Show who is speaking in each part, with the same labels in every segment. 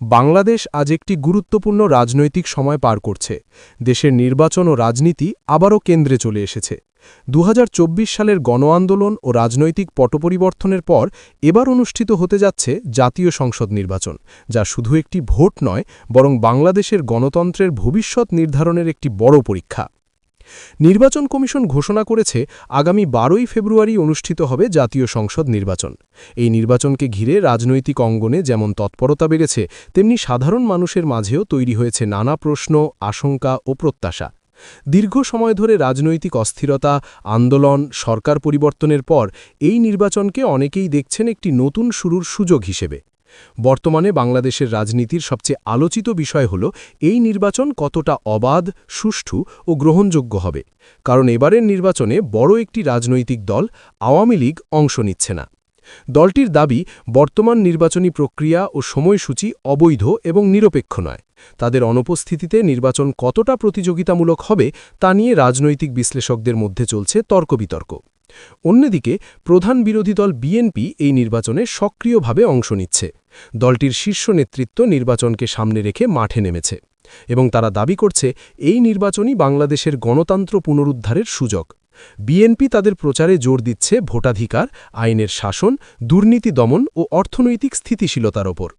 Speaker 1: বাংলাদেশ আজ একটি গুরুত্বপূর্ণ রাজনৈতিক সময় পার করছে। দেশের নির্বাচন ও রাজনীতি আবারও কেন্দ্রে চলে এসেছে। দু হাজার চব্বিশ সালের গণ আন্দোলন ও রাজনৈতিক পটপরিবর্তনের পর এবার অনুষ্ঠিত হতে যাচ্ছে জাতীয় সংসদ নির্বাচন, যা শুধু একটি ভোট নয়, বরং বাংলাদেশের গণতন্ত্রের ভবিষ্যৎ নির্ধারণের একটি বড় পরীক্ষা। নির্বাচন কমিশন ঘোষণা করেছে, আগামী বারোই ফেব্রুয়ারি অনুষ্ঠিত হবে জাতীয় সংসদ নির্বাচন। এই নির্বাচনকে ঘিরে রাজনৈতিক অঙ্গনে যেমন তৎপরতা বেড়েছে, তেমনি সাধারণ মানুষের মাঝেও তৈরি হয়েছে নানা প্রশ্ন, আশঙ্কা ও প্রত্যাশা। দীর্ঘ সময় ধরে রাজনৈতিক অস্থিরতা, আন্দোলন, সরকার পরিবর্তনের পর এই নির্বাচনকে অনেকেই দেখছেন একটি নতুন শুরুর সুযোগ হিসেবে। বর্তমানে বাংলাদেশের রাজনীতির সবচেয়ে আলোচিত বিষয় হল, এই নির্বাচন কতটা অবাধ, সুষ্ঠু ও গ্রহণযোগ্য হবে। কারণ এবারের নির্বাচনে বড় একটি রাজনৈতিক দল আওয়ামী লীগ অংশ নিচ্ছে না। দলটির দাবি, বর্তমান নির্বাচনী প্রক্রিয়া ও সময়সূচি অবৈধ এবং নিরপেক্ষ নয়। তাদের অনুপস্থিতিতে নির্বাচন কতটা প্রতিযোগিতামূলক হবে, তা নিয়ে রাজনৈতিক বিশ্লেষকদের মধ্যে চলছে তর্কবিতর্ক। অন্যদিকে, প্রধান বিরোধী দল বিএনপি এই নির্বাচনে সক্রিয়ভাবে অংশ নিচ্ছে। দলটির শীর্ষ নেতৃত্ব নির্বাচনকে সামনে রেখে মাঠে নেমেছে এবং তারা দাবি করছে, এই নির্বাচনই বাংলাদেশের গণতন্ত্র পুনরুদ্ধারের সুযোগ। বিএনপি তাদের প্রচারে জোর দিচ্ছে ভোটাধিকার, আইনের শাসন, দুর্নীতি দমন ও অর্থনৈতিক স্থিতিশীলতার ওপর।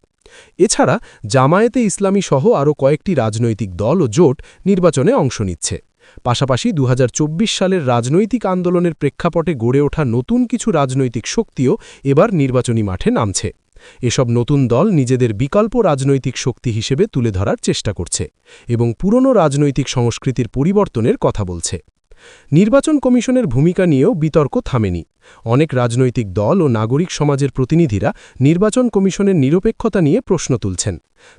Speaker 1: এছাড়া, জামায়াতে ইসলামী সহ আরও কয়েকটি রাজনৈতিক দল ও জোট নির্বাচনে অংশ নিচ্ছে। পাশাপাশি দু হাজার চব্বিশ সালের রাজনৈতিক আন্দোলনের প্রেক্ষাপটে গড়ে ওঠা নতুন কিছু রাজনৈতিক শক্তিও এবার নির্বাচনী মাঠে নামছে। এসব নতুন দল নিজেদের বিকল্প রাজনৈতিক শক্তি হিসেবে তুলে ধরার চেষ্টা করছে এবং পুরনো রাজনৈতিক সংস্কৃতির পরিবর্তনের কথা বলছে। নির্বাচন কমিশনের ভূমিকা নিয়েও বিতর্ক থামেনি। অনেক রাজনৈতিক দল ও নাগরিক সমাজের প্রতিনিধিরা নির্বাচন কমিশনের নিরপেক্ষতা নিয়ে প্রশ্ন তুলছেন।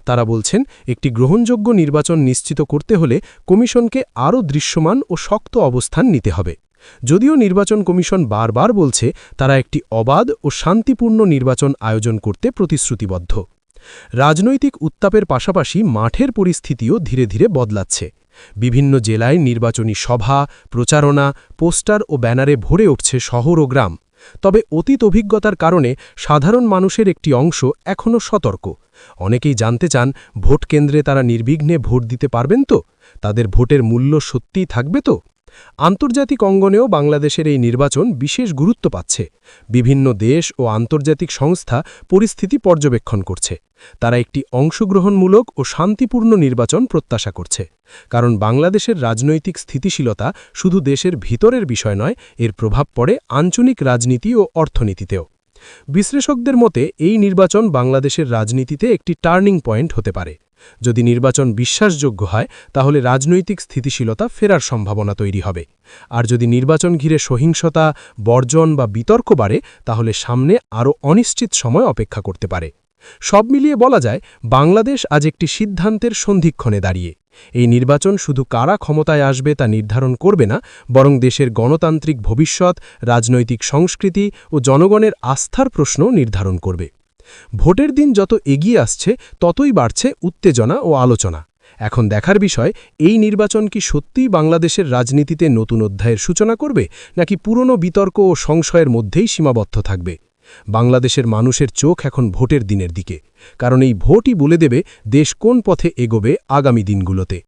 Speaker 1: তারা বলছেন, একটি গ্রহণযোগ্য নির্বাচন নিশ্চিত করতে হলে কমিশনকে আরও দৃশ্যমান ও শক্ত অবস্থান নিতে হবে। যদিও নির্বাচন কমিশন বারবার বলছে, তারা একটি অবাধ ও শান্তিপূর্ণ নির্বাচন আয়োজন করতে প্রতিশ্রুতিবদ্ধ। রাজনৈতিক উত্তাপের পাশাপাশি মাঠের পরিস্থিতিও ধীরে ধীরে বদলাচ্ছে। বিভিন্ন জেলায় নির্বাচনী সভা, প্রচারণা, পোস্টার ও ব্যানারে ভরে উঠছে শহর ও গ্রাম। তবে অতীত অভিজ্ঞতার কারণে সাধারণ মানুষের একটি অংশ এখনও সতর্ক। অনেকেই জানতে চান, ভোট কেন্দ্রে তারা নির্বিঘ্নে ভোট দিতে পারবেন তো? তাদের ভোটের মূল্য সত্যিই থাকবে তো? আন্তর্জাতিক অঙ্গনেও বাংলাদেশের এই নির্বাচন বিশেষ গুরুত্ব পাচ্ছে। বিভিন্ন দেশ ও আন্তর্জাতিক সংস্থা পরিস্থিতি পর্যবেক্ষণ করছে। তারা একটি অংশগ্রহণমূলক ও শান্তিপূর্ণ নির্বাচন প্রত্যাশা করছে। কারণ বাংলাদেশের রাজনৈতিক স্থিতিশীলতা শুধু দেশের ভিতরের বিষয় নয়, এর প্রভাব পড়ে আঞ্চলিক রাজনীতি ও অর্থনীতিতেও। বিশ্লেষকদের মতে, এই নির্বাচন বাংলাদেশের রাজনীতিতে একটি টার্নিং পয়েন্ট হতে পারে। যদি নির্বাচন বিশ্বাসযোগ্য হয়, তাহলে রাজনৈতিক স্থিতিশীলতা ফেরার সম্ভাবনা তৈরি হবে। আর যদি নির্বাচন ঘিরে সহিংসতা, বর্জন বা বিতর্ক বাড়ে, তাহলে সামনে আরও অনিশ্চিত সময় অপেক্ষা করতে পারে। সব মিলিয়ে বলা যায়, বাংলাদেশ আজ একটি সিদ্ধান্তের সন্ধিক্ষণে দাঁড়িয়ে। এই নির্বাচন শুধু কারা ক্ষমতায় আসবে তা নির্ধারণ করবে না, বরং দেশের গণতান্ত্রিক ভবিষ্যৎ, রাজনৈতিক সংস্কৃতি ও জনগণের আস্থার প্রশ্ন নির্ধারণ করবে। ভোটের দিন যত এগিয়ে আসছে, ততই বাড়ছে উত্তেজনা ও আলোচনা। এখন দেখার বিষয়, এই নির্বাচন কি সত্যিই বাংলাদেশের রাজনীতিতে নতুন অধ্যায়ের সূচনা করবে, নাকি পুরনো বিতর্ক ও সংশয়ের মধ্যেই সীমাবদ্ধ থাকবে? বাংলাদেশের মানুষের চোখ এখন ভোটের দিনের দিকে, কারণ এই ভোটই বলে দেবে দেশ কোন পথে এগোবে আগামী দিনগুলোতে।